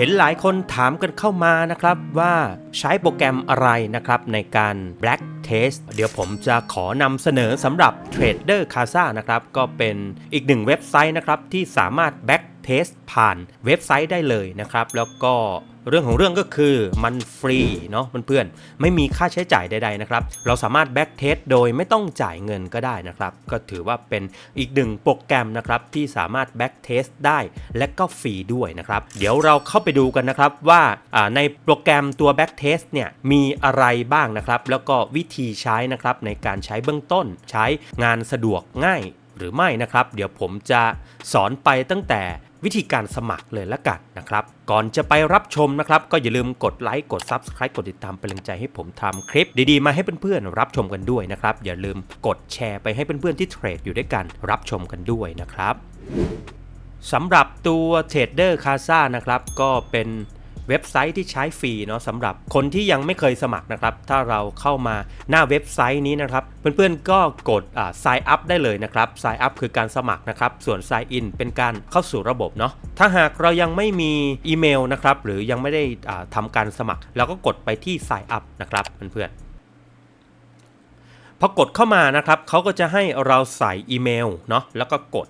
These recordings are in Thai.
เห็นหลายคนถามกันเข้ามานะครับว่าใช้โปรแกรมอะไรนะครับในการ Black Test เดี๋ยวผมจะขอนำเสนอสำหรับ Trader Casa นะครับก็เป็นอีกหนึ่งเว็บไซต์นะครับที่สามารถ Black Test ผ่านเว็บไซต์ได้เลยนะครับ แล้วก็เรื่องของเรื่องก็คือมันฟรีเนาะเพื่อนๆไม่มีค่าใช้จ่ายใดๆนะครับ เราสามารถแบ็กเทสโดยไม่ต้องจ่ายเงินก็ได้นะครับ ก็ถือว่าเป็นอีกหนึ่งโปรแกรมนะครับที่สามารถแบ็กเทสได้และก็ฟรีด้วยนะครับ เดี๋ยวเราเข้าไปดูกันนะครับว่าในโปรแกรมตัวแบ็กเทสเนี่ยมีอะไรบ้างนะครับ แล้วก็วิธีใช้นะครับในการใช้เบื้องต้น ใช้งานสะดวกง่ายหรือไม่นะครับ เดี๋ยวผมจะสอนไปตั้งแต่ วิธีการสมัครเลยละกันนะครับ ก่อนจะไปรับชมนะครับ ก็อย่าลืมกดไลค์กด Subscribe กดติดตามเป็นกำลังใจให้ผมทำคลิปดีๆ มาให้เพื่อนๆรับชมกันด้วยนะครับ อย่าลืมกดแชร์ไปให้เพื่อนๆที่เทรดอยู่ด้วยกันรับชมกันด้วยนะครับสำหรับตัวเทรดเดอร์คาซ่านะครับก็เป็น เว็บไซต์ที่ใช้ฟรีเนาะสำหรับคนที่ยังไม่เคยสมัครนะครับ ถ้าเราเข้ามาหน้าเว็บไซต์นี้นะครับ เพื่อนๆก็กดอ่า sign up ได้เลยนะครับ sign up คือการสมัครนะครับ ส่วน sign in เป็นการเข้าสู่ระบบเนาะถ้าหากเรายังไม่มีอีเมลนะครับหรือยังไม่ได้อ่าทำการสมัคร เราก็กดไปที่ sign up นะครับเพื่อนๆ พอกดเข้ามานะครับเขาก็จะให้เราใส่อีเมลเนาะแล้วก็กด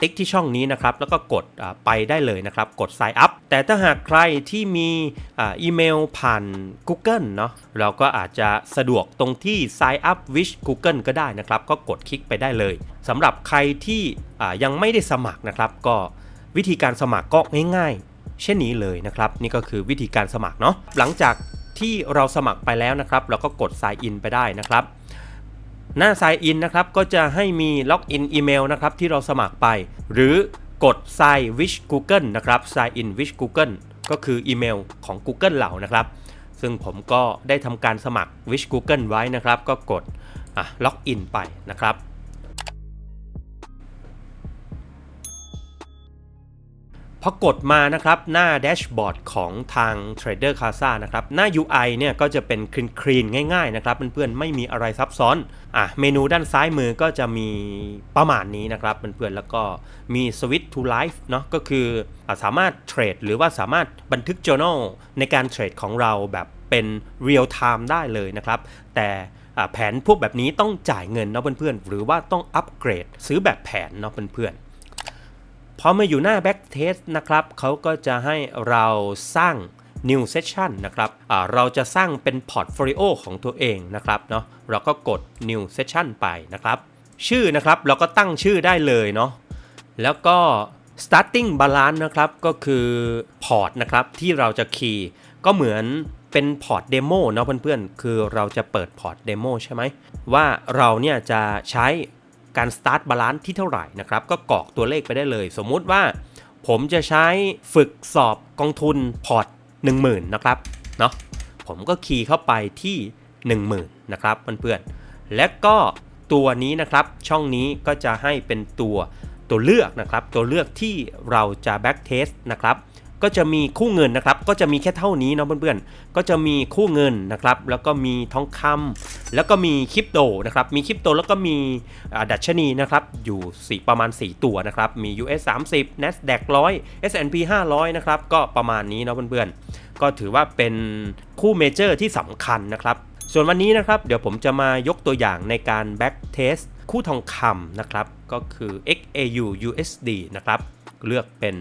ติ๊กที่ช่องนี้นะครับ แล้วก็กดไปได้เลยนะครับ กด sign up แต่ถ้าหากใครที่มีอีเมลผ่าน Google เนาะเราก็อาจจะสะดวกตรงที่ sign up with Google ก็ได้นะครับ ก็กดคลิกไปได้เลยสำหรับใครที่ยังไม่ได้สมัครนะครับ ก็วิธีการสมัครก็ง่ายๆ เช่นนี้เลยนะครับ นี่ก็คือวิธีการสมัครเนาะหลังจากที่เราสมัครไปแล้วนะครับ เราก็กด sign in ไปได้นะครับ หน้า Sign In นะครับก็จะให้มีล็อกอินอีเมลนะครับที่เราสมัครไป หรือกด Sign with Google นะครับ Sign in with Google ก็คืออีเมลของ Google เหล่านะครับ ซึ่งผมก็ได้ทำการสมัคร with Google ไว้นะครับ ก็กดล็อกอินไปนะครับ พอกดมานะครับหน้าแดชบอร์ดของทาง Trader Casa นะครับหน้า UI เนี่ยก็จะเป็นคลีนๆง่ายๆนะครับเพื่อนๆไม่มีอะไรซับซ้อนอะเมนูด้านซ้ายมือก็จะมีประมาณนี้นะครับเพื่อนๆแล้วก็มี Switch to Live เนาะก็คืออสามารถเทรดหรือว่าสามารถบันทึก journal ในการเทรดของเราแบบเป็น real time ได้เลยนะครับแต่แผนพวกแบบนี้ต้องจ่ายเงินเนาะเพื่อนๆหรือว่าต้องอัปเกรดซื้อแบบแผนเนาะเพื่อนๆ พอมาอยู่หน้า Back Test นะครับเขาก็จะให้เราสร้าง New Session นะครับเราจะสร้างเป็นพอร์ตโฟลิโอของตัวเองนะครับเนาะเราก็กด New Session ไปนะครับ ชื่อนะครับเราก็ตั้งชื่อได้เลยเนาะแล้วก็ starting balance นะครับก็คือพอร์ตนะครับที่เราจะคีย์ก็เหมือนเป็นพอร์ตเดโมเนาะเพื่อนๆ คือเราจะเปิดพอร์ตเดโมใช่ไหมว่าเราเนี่ยจะใช้ การ start balance ที่เท่าไหร่นะครับก็กรอกตัวเลขไปได้เลย สมมุติว่า ผมจะใช้ฝึกสอบกองทุนพอร์ต10,000นะครับเนาะผมก็คีย์เข้าไปที่ 10,000นะครับเพื่อนๆและก็ตัวนี้นะครับช่องนี้ก็จะให้เป็นตัวตัวเลือกนะครับ ตัวเลือกที่เราจะ back test นะครับ ก็จะมีคู่เงินนะครับ ก็จะมีแค่เท่านี้เนาะเพื่อนๆ ก็จะมีคู่เงินนะครับ แล้วก็มีทองคำแล้วก็มีคริปโตนะครับ มีคริปโตแล้วก็มีดัชนีนะครับ อยู่สี่ประมาณ 4 ตัวนะครับ มี US 30 NASDAQ 100 S&P 500 นะครับ ก็ประมาณนี้เนาะเพื่อนๆ ก็ถือว่าเป็นคู่เมเจอร์ที่สำคัญนะครับ ส่วนวันนี้นะครับ เดี๋ยวผมจะมายกตัวอย่างในการ back test คู่ทองคำนะครับ ก็คือ XAU USD นะครับ เลือกเป็น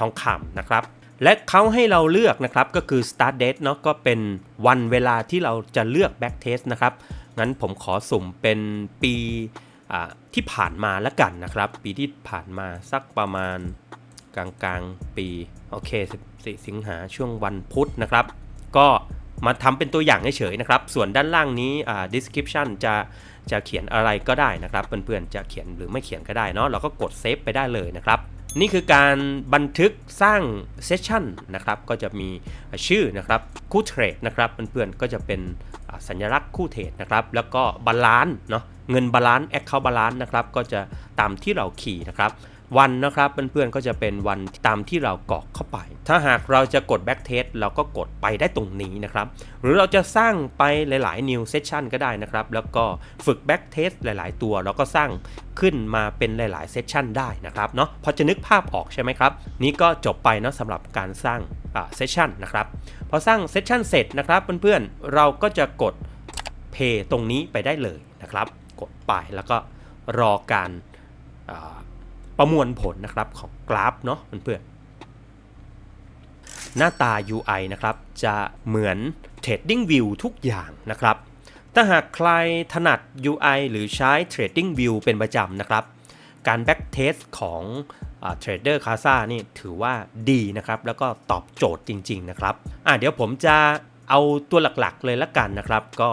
ทองคำนะครับ และเขาให้เราเลือกนะครับก็คือ start date เนาะก็เป็นวันเวลาที่เราจะเลือก back test นะครับ งั้นผมขอสุ่มเป็นปีอ่าที่ผ่านมาแล้วกันนะครับ ปีที่ผ่านมาสักประมาณกลางกลางๆปีโอเค14สิงหาช่วงวันพุธนะครับ ก็มาทำเป็นตัวอย่างเฉยๆนะครับ ส่วนด้านล่างนี้อ่า description จะจะเขียนอะไรก็ได้นะครับ เพื่อนๆจะเขียนหรือไม่เขียนก็ได้เนาะเราก็กดเซฟไปได้เลยนะครับ นี่คือการบันทึกสร้างเซสชันนะครับก็จะมีชื่อนะครับคู่เทรดนะครับเพื่อนๆก็จะเป็นสัญลักษณ์คู่เทรดนะครับแล้วก็บาลานซ์เนาะเงินบาลานซ์แอคเคาท์บาลานซ์นะครับก็จะตามที่เราขี่นะครับ วันนะครับเพื่อนๆก็จะเป็นวันตามที่เรากรอกเข้าไป ถ้าหากเราจะกด back test เราก็กดไปได้ตรงนี้นะครับ หรือเราจะสร้างไปหลาย ๆ new session ก็ได้นะครับ แล้วก็ฝึก back test หลาย ๆ ตัวเราก็สร้างขึ้นมาเป็นหลายๆ session ได้นะครับเนาะพอจะนึกภาพออกใช่ไหมครับ นี่ก็จบไปเนาะสำหรับการสร้างเซสชันนะครับพอสร้างเซสชันเสร็จนะครับเพื่อนๆเราก็จะกด Pay ตรงนี้ไปได้เลยนะครับ กดไปแล้วก็รอการ ประมวลผลนะครับของกราฟเนาะเพื่อนๆหน้าตา UI นะครับจะเหมือน Trading View ทุกอย่างนะครับ ถ้าหากใครถนัด UI หรือใช้ Trading View เป็นประจำนะครับ การ Back Test ของเทรดเดอร์คาซานี่ถือว่าดีนะครับ แล้วก็ตอบโจทย์จริง ๆ นะครับอะเดี๋ยวผมจะเอาตัวหลักๆเลยละกันนะครับ ก็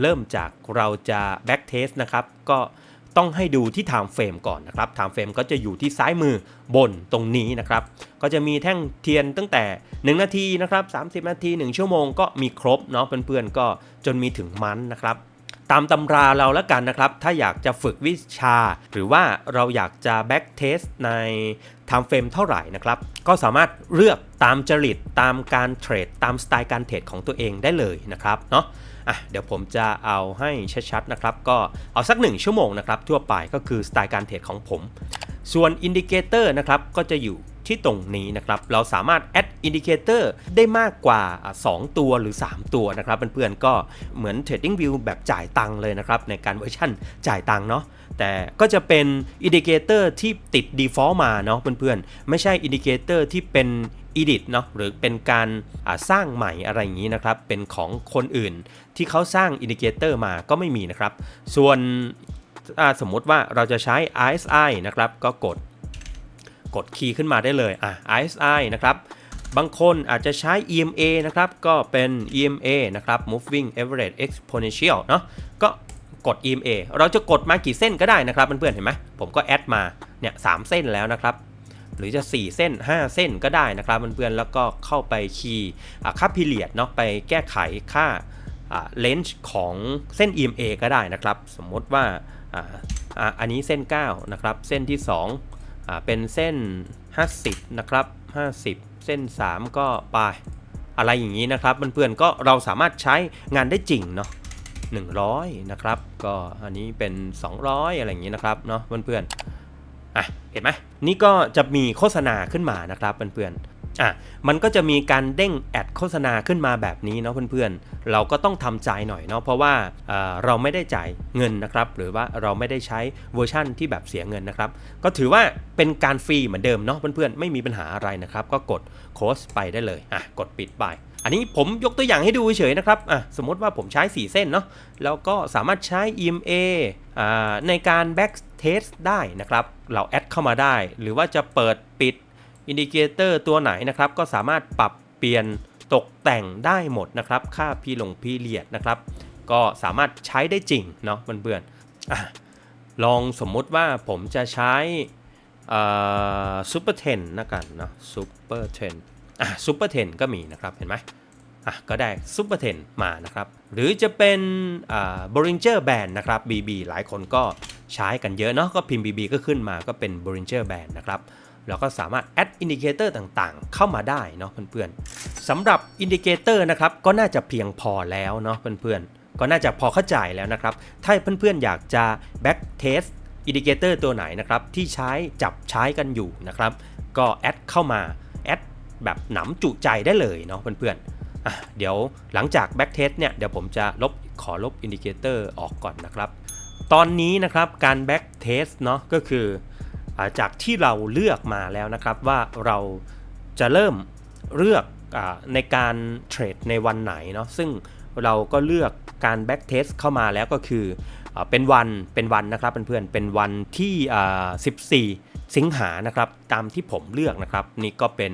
เริ่มจากเราจะ Back Test นะครับ ก็ ต้องให้ดูที่ time frame ก่อนนะครับ time frame ก็จะอยู่ที่ซ้ายมือบนตรงนี้นะครับ ก็จะมีแท่งเทียนตั้งแต่ 1 นาทีนะครับ 30 นาที 1 ชั่วโมงก็มีครบเนาะเพื่อนๆก็จนมีถึงมันนะครับ ตามตำราเราแล้วกันนะครับ ถ้าอยากจะฝึกวิชา หรือว่าเราอยากจะ back test ใน time frame เท่าไหร่นะครับ ก็สามารถเลือกตามจริตตามการเทรดตามสไตล์การเทรดของตัวเองได้เลยนะครับเนาะ อะเดี๋ยวผมจะเอาให้ชัดๆนะครับ ก็เอาสัก 1 ชั่วโมงนะครับ ทั่วไปก็คือสไตล์การเทรดของผม ส่วนอินดิเคเตอร์นะครับก็จะอยู่ที่ตรงนี้นะครับ เราสามารถ add indicator ได้มากกว่า 2 ตัวหรือ 3 ตัวนะครับเพื่อนๆก็เหมือน trading view แบบจ่ายตังค์เลยนะครับ ในการเวอร์ชันจ่ายตังค์เนาะแต่ก็จะเป็นอินดิเคเตอร์ที่ติด default มาเนาะเพื่อนๆ ไม่ใช่อินดิเคเตอร์ที่เป็น edit เนาะหรือเป็นการสร้างใหม่อะไรอย่างนี้นะครับ เป็นของคนอื่น ที่เขาสร้างอินดิเคเตอร์มาก็ไม่มีนะครับ ส่วนสมมติว่าเราจะใช้ RSI นะครับ ก็กดกดคีย์ขึ้นมาได้เลยอะ RSI นะครับ บางคนอาจจะใช้ EMA นะครับ ก็เป็น EMA นะครับ Moving Average Exponential เนาะก็กด EMA เราจะกดมากี่เส้นก็ได้นะครับเพื่อนๆเห็นไหมผมก็แอดมาเนี่ยสเส้นแล้วนะครับ รือจะ 4 เส้น 5 เส้นก็ได้นะครับเพื่อนๆแล้วก็เข้าไปคีย์ค่าพิเรียดเนาะไปแก้ไขค่าเลนส์ของเส้น EMA ก็ได้นะครับ สมมติว่าอันนี้เส้น 9 นะครับ เส้นที่ 2 เป็นเส้น 50 นะครับ 50 เส้น 3 ก็ไปอะไรอย่างนี้นะครับเพื่อนๆก็เราสามารถใช้งานได้จริงเนาะ100 นะครับ ก็อันนี้เป็น 200 อะไรอย่างนี้นะครับเนาะเพื่อนๆ อะเห็นไหมนี่ก็จะมีโฆษณาขึ้นมานะครับเพื่อนๆอะมันก็จะมีการเด้งแอดโฆษณาขึ้นมาแบบนี้เนาะเพื่อนๆ เราก็ต้องทำใจหน่อยเนาะเพราะว่าเราไม่ได้จ่ายเงินนะครับ หรือว่าเราไม่ได้ใช้เวอร์ชั่นที่แบบเสียเงินนะครับ ก็ถือว่าเป็นการฟรีเหมือนเดิมเนาะเพื่อนๆไม่มีปัญหาอะไรนะครับ ก็กดโค้ชไปได้เลยอะกดปิดไป อันนี้ผมยกตัวอย่างให้ดูเฉยๆนะครับอะสมมติว่าผมใช้ 4 เส้นเนาะแล้วก็สามารถใช้ EMA อ่าในการ back test ได้นะครับ เราแอดเข้ามาได้ หรือว่าจะเปิดปิดอินดิเคเตอร์ตัวไหนนะครับ ก็สามารถปรับเปลี่ยนตกแต่งได้หมดนะครับ ค่าพีหลงพีเลียดนะครับ ก็สามารถใช้ได้จริงเนาะเพื่อนๆอลองสมมุติว่าผมจะใช้ซูเปอร์เทนนะกันเนาะซูเปอร์เทน อะซูเปอร์เทนก็มีนะครับเห็นไหมอะก็ได้ซูเปอร์เทนมานะครับ หรือจะเป็นบริงเจอร์แบนนะครับ BB หลายคนก็ใช้กันเยอะเนาะก็พิมพ์ BB ก็ขึ้นมาก็เป็น Bollinger Band นะครับเราก็สามารถ add indicator ต่างๆ เข้ามาได้เนาะเพื่อนๆสำหรับ indicator นะครับก็น่าจะเพียงพอแล้วเนาะเพื่อนๆ ก็น่าจะพอเข้าใจแล้วนะครับ ถ้าเพื่อนๆ อยากจะ back test indicator ตัวไหนนะครับที่ใช้จับใช้กันอยู่นะครับ ก็แอดเข้ามา แบบหนำจุใจได้เลยเนาะเพื่อนๆเดี๋ยวหลังจาก back test เนี่ยเดี๋ยวผมจะลบขอลบ indicator ออกก่อนนะครับ ตอนนี้นะครับการ back test เนาะก็คือจากที่เราเลือกมาแล้วนะครับว่าเราจะเริ่มเลือกอในการเทรดในวันไหนเนาะซึ่งเราก็เลือกการ back test เข้ามาแล้วก็คืออเป็นวันเป็นวันนะครับเพื่อนๆเป็นวันที่ 14 สิงหานะครับตามที่ผมเลือกนะครับ นี่ก็เป็น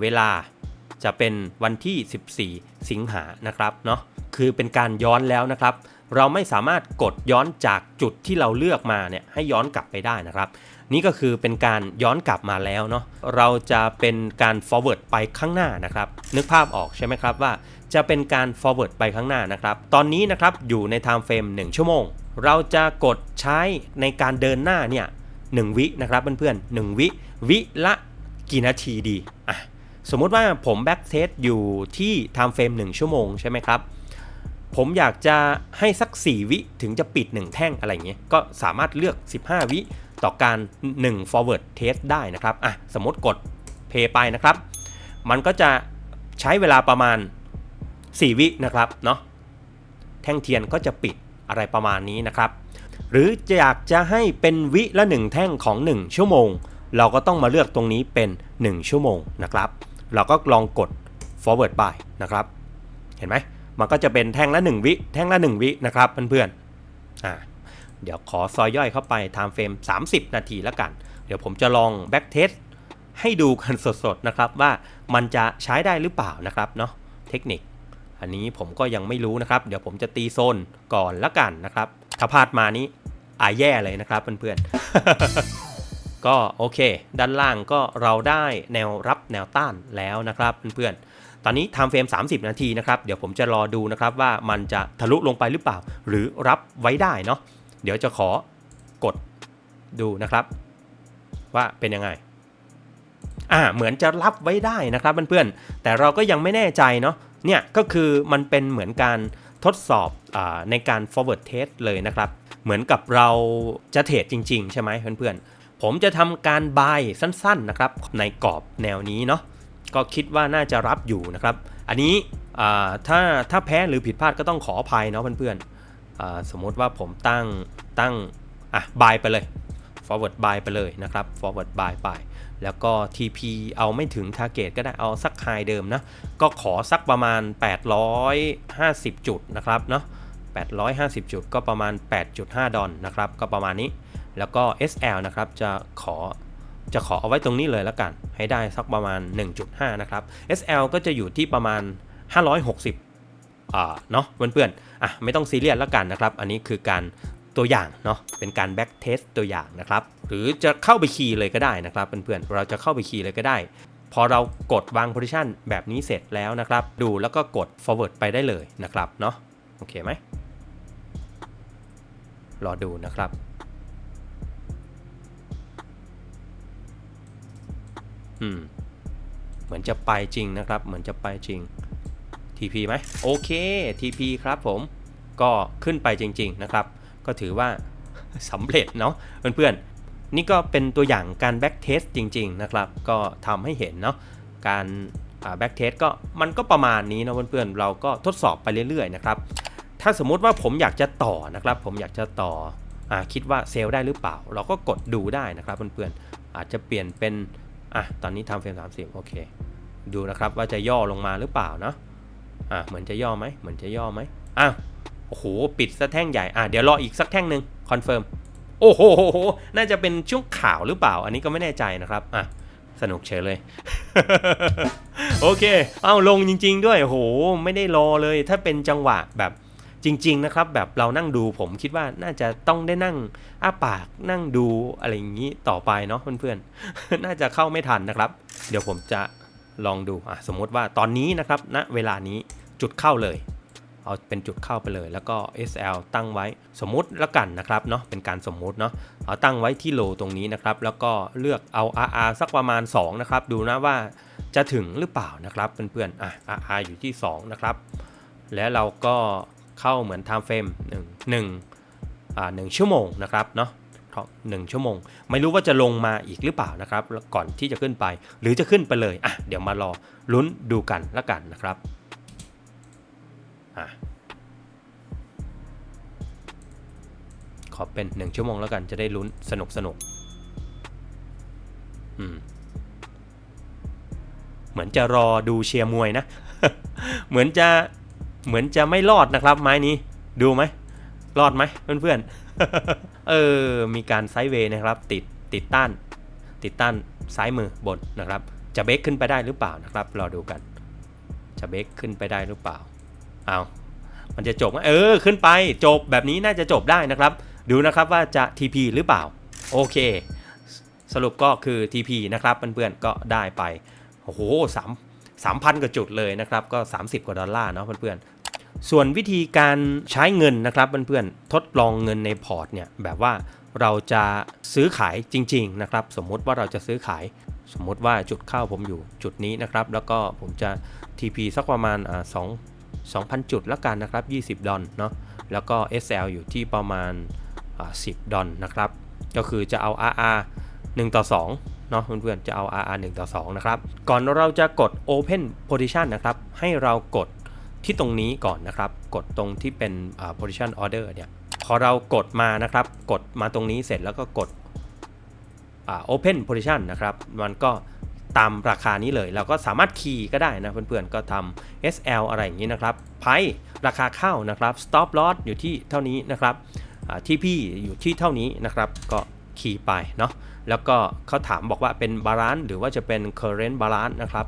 เวลาจะเป็นวันที่ 14 สิงหานะครับเนาะคือเป็นการย้อนแล้วนะครับ เราไม่สามารถกดย้อนจากจุดที่เราเลือกมาเนี่ยให้ย้อนกลับไปได้นะครับ นี่ก็คือเป็นการย้อนกลับมาแล้วเนาะเราจะเป็นการ forward ไปข้างหน้านะครับ นึกภาพออกใช่ไหมครับว่า จะเป็นการ forward ไปข้างหน้านะครับ ตอนนี้นะครับอยู่ใน time frame 1 ชั่วโมง เราจะกดใช้ในการเดินหน้าเนี่ย1วินะครับเพื่อนๆ1วิวิละกี่นาทีดีอะ สมมุติว่าผมแบ็กเทสอยู่ที่ time frame 1ชั่วโมงใช่ไหมครับ ผมอยากจะให้สัก 4 วิถึงจะปิด 1 แท่งอะไรเงี้ยก็สามารถเลือก 15 วิต่อการ 1 forward test ได้นะครับอะสมมติกด play ไปนะครับ มันก็จะใช้เวลาประมาณ 4 วินะครับเนาะแท่งเทียนก็จะปิดอะไรประมาณนี้นะครับ หรืออยากจะให้เป็นวิละ 1 แท่งของ 1 ชั่วโมง เราก็ต้องมาเลือกตรงนี้เป็น 1 ชั่วโมงนะครับ เราก็ลองกด forward by นะครับ เห็นไหมมันก็จะเป็นแท่งละ 1 วิ แท่งละ 1 วินะครับเพื่อนๆอ่าเดี๋ยวขอซอยย่อยเข้าไป time frame 30 นาทีแล้วกัน เดี๋ยวผมจะลอง back test ให้ดูกันสดๆนะครับว่ามันจะใช้ได้หรือเปล่านะครับเนาะเทคนิค อันนี้ผมก็ยังไม่รู้นะครับ เดี๋ยวผมจะตีโซนก่อนละกันนะครับ ถ้าพลาดมานี้อาแย่เลยนะครับเพื่อนๆ ก็โอเค ด้านล่างก็เราได้แนวรับแนวต้านแล้วนะครับเพื่อนๆ ตอนนี้ time frame 30 นาทีนะครับ เดี๋ยวผมจะรอดูนะครับว่ามันจะทะลุลงไปหรือเปล่า หรือรับไว้ได้เนาะ เดี๋ยวจะขอกดดูนะครับ ว่าเป็นยังไง อ่า เหมือนจะรับไว้ได้นะครับเพื่อนๆ แต่เราก็ยังไม่แน่ใจเนาะ เนี่ยก็คือมันเป็นเหมือนการทดสอบอในการ forward test เลยนะครับ เหมือนกับเราจะเทรดจริง ๆ ใช่ไหมเพื่อนๆ ผมจะทำการ buy สั้นๆนะครับในกรอบแนวนี้เนาะก็คิดว่าน่าจะรับอยู่นะครับ อันนี้ถ้าถ้าแพ้หรือผิดพลาดก็ต้องขออภัยเนาะเพื่อนๆสมมติว่าผมตั้งตั้งอะ buy ไปเลย forward buy ไปเลยนะครับ forward buy ไป แล้วก็ TP เอาไม่ถึง target ก็ได้เอาสัก high เดิมนะ ก็ขอสักประมาณ 850 จุดนะครับเนาะ850 จุดก็ประมาณ 8.5 ดอลนะครับ ก็ประมาณนี้ แล้วก็ SL นะครับจะขอจะขอเอาไว้ตรงนี้เลยแล้วกัน ให้ได้สักประมาณ 1.5 นะครับ SL ก็จะอยู่ที่ประมาณ 560อ่าเนาะเพื่อนๆอะไม่ต้องซีเรียสแล้วกันนะครับ อันนี้คือการตัวอย่างเนาะเป็นการแบ็กเทสตัวอย่างนะครับ หรือจะเข้าไปคีย์เลยก็ได้นะครับเพื่อนๆเราจะเข้าไปคีย์เลยก็ได้ พอเรากดวาง position แบบนี้เสร็จแล้วนะครับ ดูแล้วก็กด forward ไปได้เลยนะครับเนาะโอเคไหมรอดูนะครับ อืม เหมือนจะไปจริงนะครับ เหมือนจะไปจริง TP ไหมโอเค TP ครับผม ก็ขึ้นไปจริง ๆนะครับ ก็ถือว่าสำเร็จเนาะเพื่อนๆ นี่ก็เป็นตัวอย่างการแบ็กเทสจริง ๆ นะครับ ก็ทำให้เห็นเนาะการแบ็กเทสก็มันก็ประมาณนี้นะเพื่อนๆ เราก็ทดสอบไปเรื่อยๆนะครับ ถ้าสมมุติว่าผมอยากจะต่อนะครับ ผมอยากจะต่ออคิดว่าเซลล์ได้หรือเปล่า เราก็กดดูได้นะครับเพื่อนๆ อาจจะเปลี่ยนเป็น อะตอนนี้ทำเฟรม30 โอเค ดูนะครับว่าจะย่อลงมาหรือเปล่าเนาะอะเหมือนจะย่อไหมเหมือนจะย่อไหมอ้าวโอ้โหปิดซะแท่งใหญ่อะเดี๋ยวรออีกสักแท่งหนึ่งคอนเฟิร์มโอ้โหน่าจะเป็นช่วงข่าวหรือเปล่า อันนี้ก็ไม่แน่ใจนะครับอะสนุกเฉยเลย โอเค เอาลงจริง ๆ ด้วยโอ้โหไม่ได้รอเลย ถ้าเป็นจังหวะแบบ จริง ๆ นะครับ แบบเรานั่งดูผมคิดว่าน่าจะต้องได้นั่งอ้าปากนั่งดูอะไรอย่างนี้ต่อไปเนาะเพื่อนๆ น่าจะเข้าไม่ทันนะครับ เดี๋ยวผมจะลองดูอะสมมติว่าตอนนี้นะครับณนะเวลานี้จุดเข้าเลย เอาเป็นจุดเข้าไปเลย แล้วก็ SL ตั้งไว้สมมุติแล้วกันนะครับเนาะเป็นการสมมุติเนาะเอาตั้งไว้ที่โลตรงนี้นะครับ แล้วก็เลือกเอา RR สักประมาณ 2 นะครับ ดูนะว่าจะถึงหรือเปล่านะครับเพื่อนๆอะ RR อยู่ที่ 2 นะครับ แล้วเราก็ เข้าเหมือน time frame 1 1อ่า1ชั่วโมงนะครับเนาะหนึ่งชั่วโมง ไม่รู้ว่าจะลงมาอีกหรือเปล่านะครับ ก่อนที่จะขึ้นไป หรือจะขึ้นไปเลยอะเดี๋ยวมารอลุ้นดูกันละกันนะครับอะขอเป็น 1 ชั่วโมงแล้วกันจะได้ลุ้นสนุกสนุกอืมเหมือนจะรอดูเชียร์มวยนะ เหมือนจะ เหมือนจะไม่รอดนะครับไม้นี้ดูไหมรอดไหมเพื่อนๆ เออ มีการไซด์เวย์นะครับ ติดติดต้าน ติดต้านซ้ายมือบนนะครับ จะเบรกขึ้นไปได้หรือเปล่านะครับรอดูกัน จะเบรกขึ้นไปได้หรือเปล่าเอามันจะจบไหมเออขึ้นไปจบแบบนี้น่าจะจบได้นะครับ ดูนะครับว่าจะ TP หรือเปล่า โอเค สรุปก็คือ TP นะครับเพื่อนๆก็ได้ไปโอ้โหสามสามพันกว่าจุดเลยนะครับ ก็ 30 กว่าดอลลาร์เนาะเพื่อนๆ ส่วนวิธีการใช้เงินนะครับเพื่อนๆทดลองเงินในพอร์ตเนี่ยแบบว่าเราจะซื้อขายจริง ๆนะครับ สมมุติว่าเราจะซื้อขาย สมมุติว่าจุดเข้าผมอยู่จุดนี้นะครับ แล้วก็ผมจะ TP สักประมาณอ่า2 2,000จุดล้วกันนะครับ 20 ดอลเนาะแล้วก็ SL อยู่ที่ประมาณอ่า10 ดอลนะครับ ก็คือจะเอา RR 1 ต่อ 2 เนาะเพื่อนๆจะเอา RR 1 ต่อ 2 นะครับ ก่อนเราจะกด Open Position นะครับ ให้เรากด ที่ตรงนี้ก่อนนะครับ กดตรงที่เป็น Position Order เนี่ย พอเรากดมานะครับ กดมาตรงนี้เสร็จแล้วก็กด Open Position นะครับ มันก็ตามราคานี้เลยเราก็สามารถคีย์ก็ได้นะเพื่อนๆ ก็ทำ SL อะไรอย่างนี้นะครับ ไพราคาเข้านะครับ Stop Loss อยู่ที่เท่านี้นะครับที่พี่อยู่ที่เท่านี้นะครับ ก็คีย์ไปเนาะ แล้วก็เขาถามบอกว่าเป็นบาลานซ์หรือว่าจะเป็น current balance นะครับ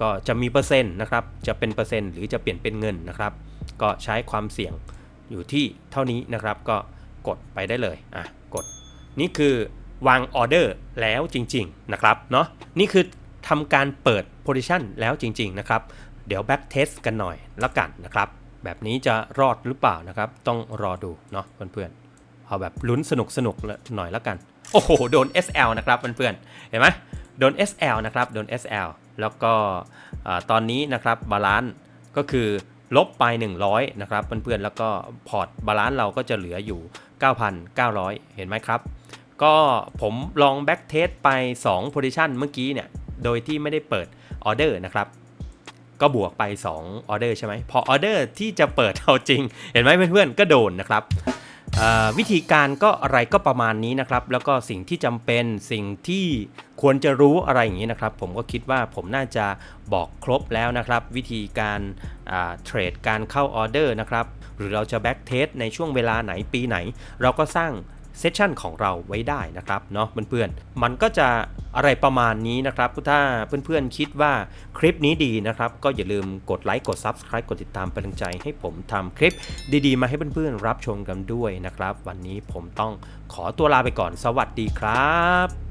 ก็จะมีเปอร์เซ็นต์นะครับ จะเป็นเปอร์เซ็นต์หรือจะเปลี่ยนเป็นเงินนะครับ ก็ใช้ความเสี่ยงอยู่ที่เท่านี้นะครับ ก็กดไปได้เลย อะ กด นี่คือวางออเดอร์แล้วจริง ๆ นะครับ เนาะนี่คือทำการเปิด position แล้วจริง ๆ นะครับ เดี๋ยว back test กันหน่อยแล้วกันนะครับ แบบนี้จะรอดหรือเปล่านะครับ ต้องรอดูเนาะเพื่อนๆ เอาแบบลุ้นสนุกสนุกหน่อยแล้วกัน โอ้โห โดน SL นะครับเพื่อนๆ เห็นไหมโดน SL นะครับ โดน SL แล้วก็ตอนนี้นะครับบาลานซ์ก็คือลบไป 100 นะครับเพื่อนๆ แล้วก็พอร์ตบาลานซ์เราก็จะเหลืออยู่ 9,900 เห็นไหมครับ ก็ผมลองแบ็กเทสไป2 position เมื่อกี้เนี่ย โดยที่ไม่ได้เปิดออเดอร์นะครับ ก็บวกไป2ออเดอร์ใช่ไหม พอออเดอร์ที่จะเปิดเอาจริง เห็นไหมเพื่อนๆ ก็โดนนะครับ วิธีการก็อะไรก็ประมาณนี้นะครับ แล้วก็สิ่งที่จำเป็นสิ่งที่ควรจะรู้อะไรอย่างนี้นะครับ ผมก็คิดว่าผมน่าจะบอกครบแล้วนะครับ วิธีการเทรดการเข้าออเดอร์นะครับ หรือเราจะแบ็กเทสในช่วงเวลาไหนปีไหน เราก็สร้าง เซสชันของเราไว้ได้นะครับเนาะเพื่อนๆ มันก็จะอะไรประมาณนี้นะครับถ้าเพื่อนๆคิดว่าคลิปนี้ดีนะครับ ก็อย่าลืมกดไลค์กด Subscribe กดติดตามเป็นกำลังใจให้ผมทำคลิปดีๆ มาให้เพื่อนๆรับชมกันด้วยนะครับ วันนี้ผมต้องขอตัวลาไปก่อนสวัสดีครับ